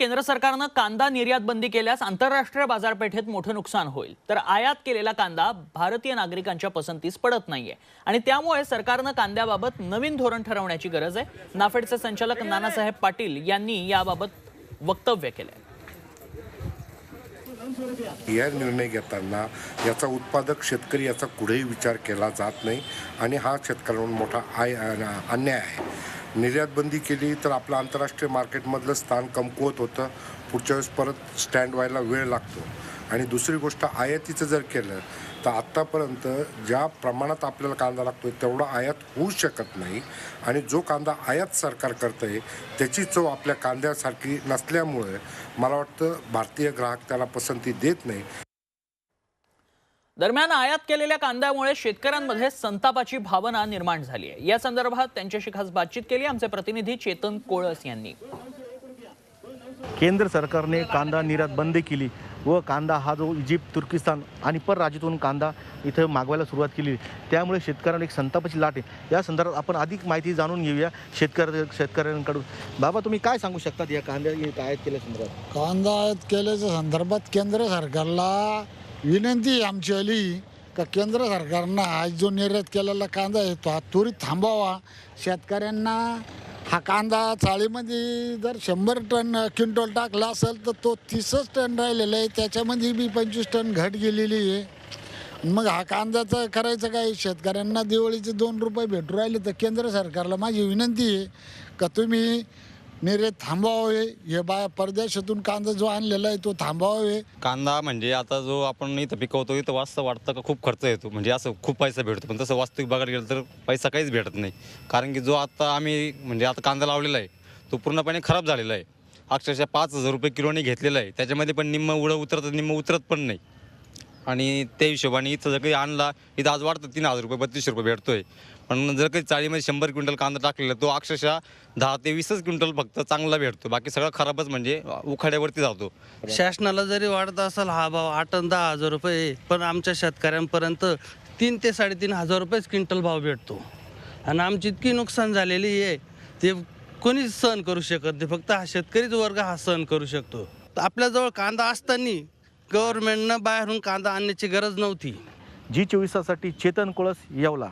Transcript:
केंद्र सरकारनं कांदा निर्यात बंदी केल्यास आंतरराष्ट्रीय बाजारपेठेत मोठं नुकसान होईल. तर आयात केलेला कांदा भारतीय नागरिकांच्या पसंतीस पडत नाहीये. आणि त्यामुळे सरकारनं कांद्याबाबत नवीन धोरण ठरवण्याची गरज आहे. नाफेडचे संचालक नानासाहेब पाटील यांनी याबाबत वक्तव्य केलंय. या निर्णय घेताना याचा उत्पादक शेतकरी याचा कुठेही विचार केला जात नाही. आणि हा शेतकऱ्यांवर मोठा आय अन्याय आहे. निर्यातबंदी केली तर आपलं आंतरराष्ट्रीय मार्केटमधलं स्थान कमकुवत होतं. पुढच्या वेळेस परत स्टँड व्हायला वेळ लागतो. आणि दुसरी गोष्ट आयातीचं जर केलं तर आत्तापर्यंत ज्या प्रमाणात आपल्याला कांदा लागतो तेवढा आयात होऊ शकत नाही. आणि जो कांदा आयात सरकार करतं आहे त्याची चव आपल्या कांद्यासारखी नसल्यामुळे मला वाटतं भारतीय ग्राहक त्याला पसंती देत नाही. दरम्यान आयात केलेल्या कांद्यामुळे शेतकऱ्यांमध्ये संतापाची भावना निर्माण झाली आहे. या संदर्भात त्यांच्याशी खास बातचीत केली. आमचे प्रतिनिधी चेतन कोळस यांनी. केंद्र सरकारने कांदा निर्यात बंद केली व कांदा हा जो इजिप्त तुर्किस्तान आणि परराज्यातून कांदा इथं मागवायला सुरुवात केली. त्यामुळे शेतकऱ्यांना एक संतापाची लाट आहे. या संदर्भात आपण अधिक माहिती जाणून घेऊया शेतकऱ्या शेतकऱ्यांकडून. बाबा तुम्ही काय सांगू शकतात या कांद्या आयात केल्या संदर्भात? कांदा आयात केल्याच्या संदर्भात केंद्र सरकारला विनंती आहे आमची आली का केंद्र सरकारनं आज जो निर्यात केलेला कांदा आहे तो हा त्वरित थांबावा. शेतकऱ्यांना हा कांदा चाळीमध्ये जर शंभर टन क्विंटल टाकला असेल तर तो तीसच टन राहिलेला आहे. त्याच्यामध्ये बी पंचवीस टन घट गेलेली आहे. मग हा कांद्याचं करायचं काय? शेतकऱ्यांना दिवाळीचे दोन रुपये भेटू राहिले तर केंद्र सरकारला माझी विनंती आहे का तुम्ही निर्यात थांबवावे हे बा परदेशातून कांदा जो आणलेला आहे तो थांबवावे कांदा म्हणजे आता जो आपण इथं पिकवतो इथं वास्तव वाटतं का? खूप खर्च येतो. म्हणजे असं खूप पैसा भेटतो. पण तसं वास्तविक बघायला गेलं तर पैसा काहीच भेटत नाही. कारण की जो आता आम्ही म्हणजे आता कांदा लावलेला आहे तो पूर्णपणे खराब झालेला आहे. अक्षरशः पाच हजार रुपये किलोने घेतलेला आहे. त्याच्यामध्ये पण निम्म उडं उतरत निम्म उतरत पण नाही. आणि त्या हिशोबाने इथं जर काही आणला इथं आज वाढतं तीन हजार रुपये बत्तीसशे रुपये भेटतोय. पण जर काही चाळीमध्ये शंभर क्विंटल कांदा टाकलेला तो अक्षरशः दहा ते वीसच क्विंटल फक्त चांगला भेटतो. बाकी सगळं खराबच म्हणजे उखाड्यावरती जातो. शासनाला जरी वाढत असेल हा भाव आठ आणि दहा हजार रुपये पण आमच्या शेतकऱ्यांपर्यंत तीन ते साडेतीन हजार रुपयेच क्विंटल भाव भेटतो. आणि आमची इतकी नुकसान झालेली आहे ते कोणीच सहन करू शकत नाही. फक्त हा शेतकरीच वर्ग हा सहन करू शकतो. आपल्याजवळ कांदा असताना गव्हर्नमेंटनं बाहेरून कांदा आणण्याची गरज नव्हती. जी चोवीसासाठी चेतन कोळस येवला.